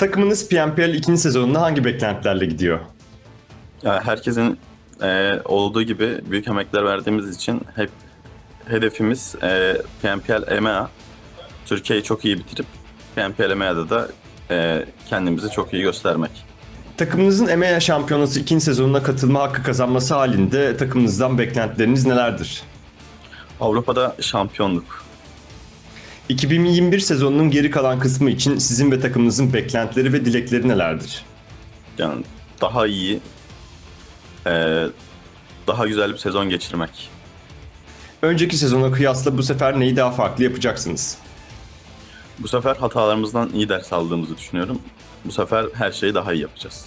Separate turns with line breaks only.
Takımınız PNPL ikinci sezonunda hangi beklentilerle gidiyor?
Ya herkesin e, olduğu gibi büyük emekler verdiğimiz için hep hedefimiz e, PNPL EMEA Türkiye'yi çok iyi bitirip PNPL EMEA'da da e, kendimizi çok iyi göstermek.
Takımınızın EMEA Şampiyonası ikinci sezonuna katılma hakkı kazanması halinde takımınızdan beklentileriniz nelerdir?
Avrupa'da şampiyonluk.
2021 sezonunun geri kalan kısmı için sizin ve takımınızın beklentileri ve dilekleri nelerdir?
Yani daha iyi, e, daha güzel bir sezon geçirmek.
Önceki sezona kıyasla bu sefer neyi daha farklı yapacaksınız?
Bu sefer hatalarımızdan iyi ders aldığımızı düşünüyorum. Bu sefer her şeyi daha iyi yapacağız.